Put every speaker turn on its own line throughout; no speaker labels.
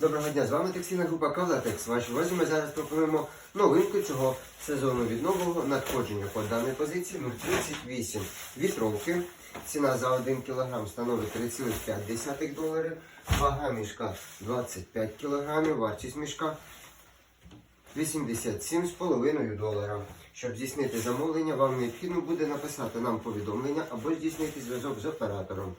Доброго дня, з вами текстильна група Кавлатекс. Вашій увазі ми зараз пропонуємо новинку цього сезону від нового надходження по даній позиції 038 вітровки. Ціна за 1 кг становить 3,5 доларів. Вага мішка 25 кг, вартість мішка 87,5 долара. Щоб здійснити замовлення, вам необхідно буде написати нам повідомлення або здійснити зв'язок з оператором.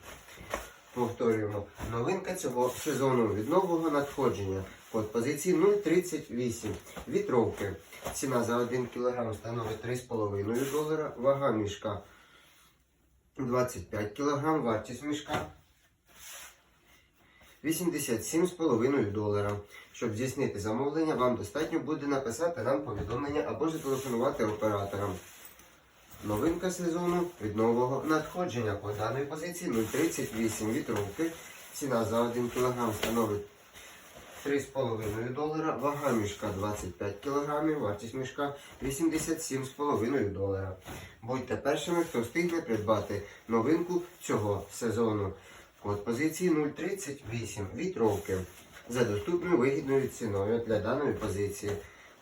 Повторюємо, новинка цього сезону від нового надходження. Код позиції 038. Вітровки. Ціна за 1 кг становить 3,5 долара. Вага мішка 25 кг. Вартість мішка 87,5 долара. Щоб здійснити замовлення, вам достатньо буде написати нам повідомлення або зателефонувати операторам. Новинка сезону від нового надходження по даній позиції 0,38 вітровки. Ціна за 1 кг становить 3,5 долара. Вага мішка 25 кг, вартість мішка 87,5 долара. Будьте першими, хто встигне придбати новинку цього сезону. Код позиції 038 вітровки за доступною вигідною ціною для даної позиції.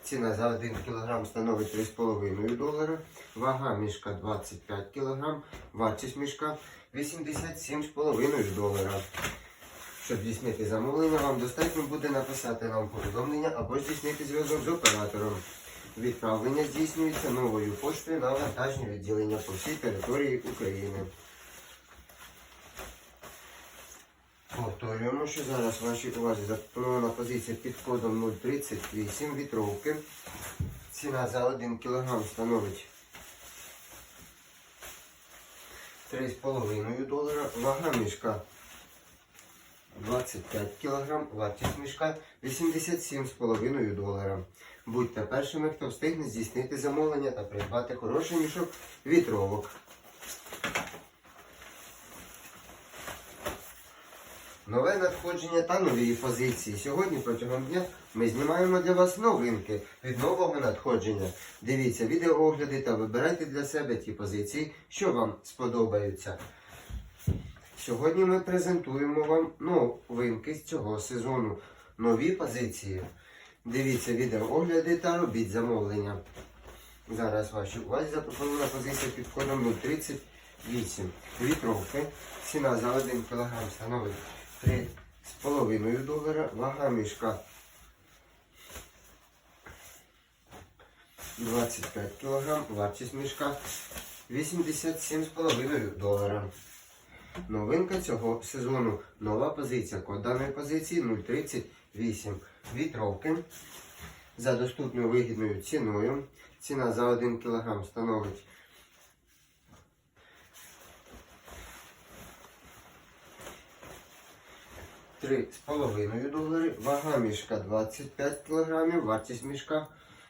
Ціна за 1 кг становить 3,5 долара, вага мішка 25 кг, вартість мішка 87,5 долара. Щоб здійснити замовлення, вам достатньо буде написати нам повідомлення або здійснити зв'язок з оператором. Відправлення здійснюється новою поштою на вантажні відділення по всій території України. Повторюємо, що зараз вашій увазі запропонована позиція під кодом 038 вітровки. Ціна за 1 кг становить 3,5 долара. Вага мішка 25 кг, вартість мішка 87,5 долара. Будьте першими, хто встигне здійснити замовлення та придбати хороший мішок вітровок. Нове надходження та нові позиції. Сьогодні протягом дня ми знімаємо для вас новинки від нового надходження. Дивіться відеоогляди та вибирайте для себе ті позиції, що вам сподобаються. Сьогодні ми презентуємо вам новинки з цього сезону. Нові позиції. Дивіться відеоогляди та робіть замовлення. Зараз вашій увазі запропонована позиція під кодом 038. Вітровки. Ціна за 1 кг становить 3,5 долара. Вага мішка 25 кг. Вартість мішка 87,5 долара. Новинка цього сезону. Нова позиція. Код даної позиції 038. Вітровки. За доступною вигідною ціною. Ціна за 1 кг становить 3,5 долари. Вага мішка 25 кг. Вартість мішка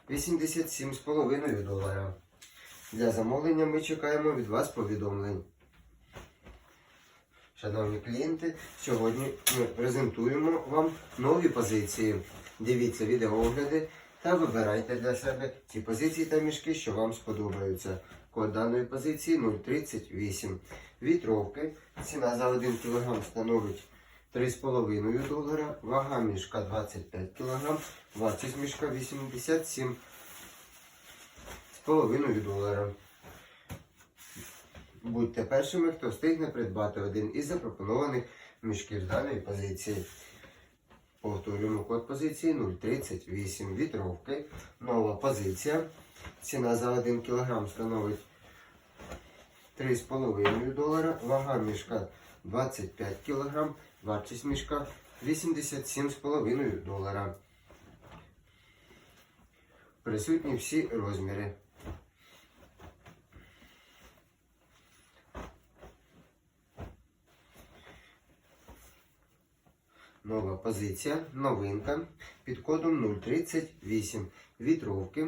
87,5 долара. Для замовлення ми чекаємо від вас повідомлень. Шановні клієнти, сьогодні ми презентуємо вам нові позиції. Дивіться відеоогляди та вибирайте для себе ті позиції та мішки, що вам сподобаються. Код даної позиції 038. Вітровки. Ціна за 1 кг становить 3,5 долара. Вага мішка 25 кг. Вартість мішка 87,5 долара. Будьте першими, хто встигне придбати один із запропонованих мішків даної позиції. Повторюємо код позиції 038. Вітровки. Нова позиція. Ціна за 1 кг становить 3,5 долара. Вага мішка 25 кг. Вартість мішка 87,5 долара. Присутні всі розміри. Нова позиція, новинка під кодом 038. Вітровки.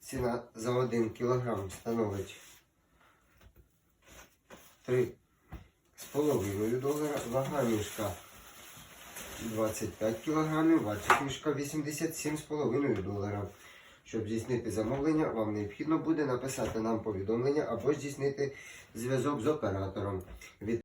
Ціна за 1 кг становить 3,5 долара. Вага мішка 25 кг. вага мішка 87,5 долара. Щоб здійснити замовлення, вам необхідно буде написати нам повідомлення або здійснити зв'язок з оператором.